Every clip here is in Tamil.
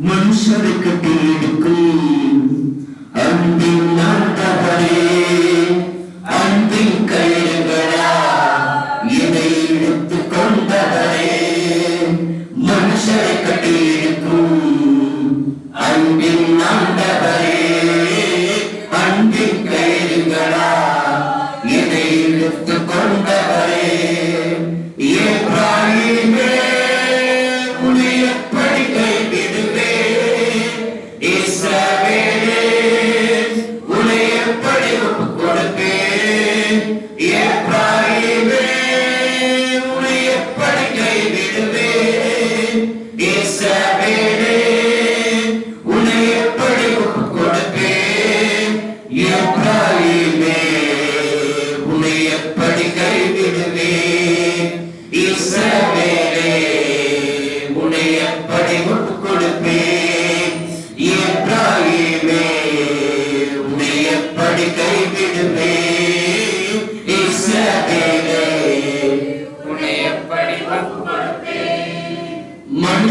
மனுஷருக்கு தீர்க்கும் அன்பின் நாட்டவரே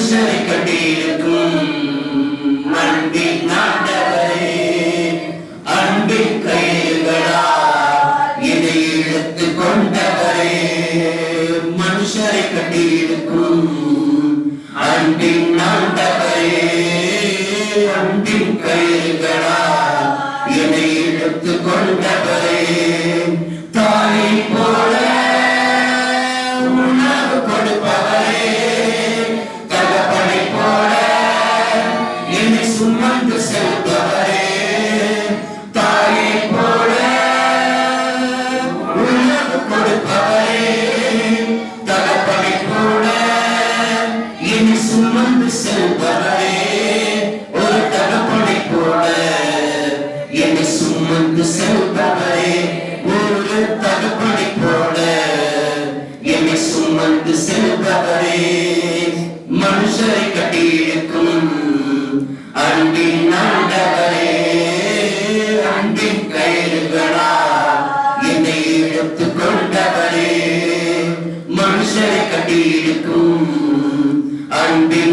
சூசனை கண்டிருக்கும் அன்பின் நாட்டவரே அன்பின் கையில்களா இதை இழுத்து கொண்டவரே மனுஷரை கண்டிருக்கும் മനുഷ്യരെ കട്ടിയേക്കും അൻപിൻ നാണ്ടവരെ അൻപിൻ കയറുകളാ എന്നെ മനുഷ്യരെ കട്ടിയിരിക്കും അൻപിൻ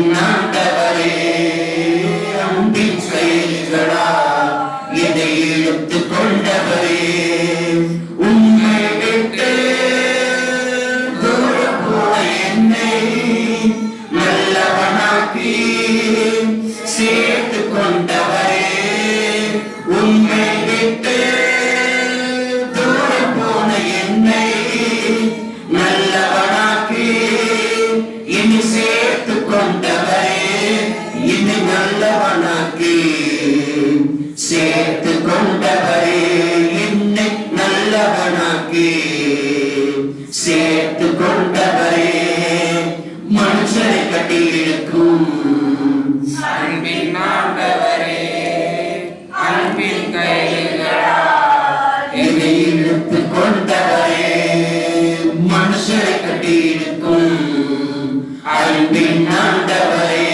அன்பின் ஆண்டவரே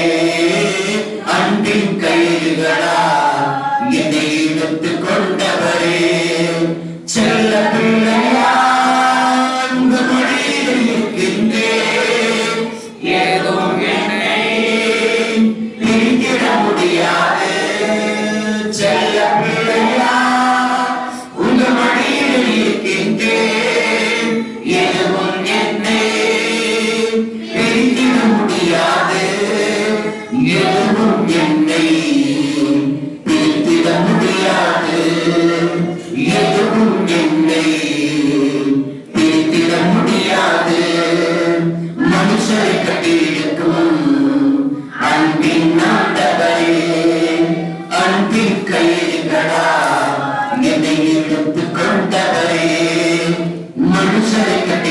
அன்பின் கைகளால் மனுஷரை கட்டியிருக்கும் அன்பின் நாட்டவரே அன்பின் கையிடா நிதை எடுத்து கொண்டவரே மனுஷரை கட்டி